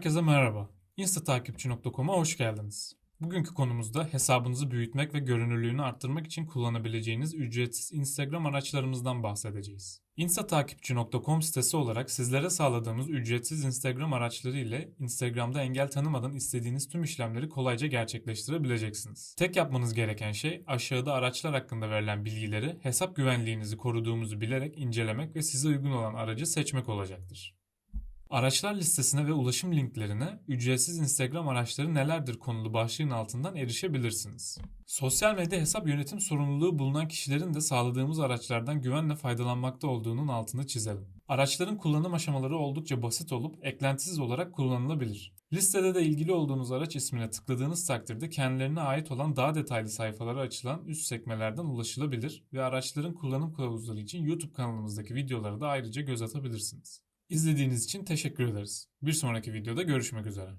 Herkese merhaba. Instatakipçi.com'a hoş geldiniz. Bugünkü konumuzda hesabınızı büyütmek ve görünürlüğünü arttırmak için kullanabileceğiniz ücretsiz Instagram araçlarımızdan bahsedeceğiz. Instatakipçi.com sitesi olarak sizlere sağladığımız ücretsiz Instagram araçları ile Instagram'da engel tanımadan istediğiniz tüm işlemleri kolayca gerçekleştirebileceksiniz. Tek yapmanız gereken şey aşağıda araçlar hakkında verilen bilgileri hesap güvenliğinizi koruduğumuzu bilerek incelemek ve size uygun olan aracı seçmek olacaktır. Araçlar listesine ve ulaşım linklerine ücretsiz Instagram araçları nelerdir konulu başlığın altından erişebilirsiniz. Sosyal medya hesap yönetim sorumluluğu bulunan kişilerin de sağladığımız araçlardan güvenle faydalanmakta olduğunun altını çizelim. Araçların kullanım aşamaları oldukça basit olup eklentisiz olarak kullanılabilir. Listede de ilgili olduğunuz araç ismine tıkladığınız takdirde kendilerine ait olan daha detaylı sayfalara açılan üst sekmelerden ulaşılabilir ve araçların kullanım kılavuzları için YouTube kanalımızdaki videolara da ayrıca göz atabilirsiniz. İzlediğiniz için teşekkür ederiz. Bir sonraki videoda görüşmek üzere.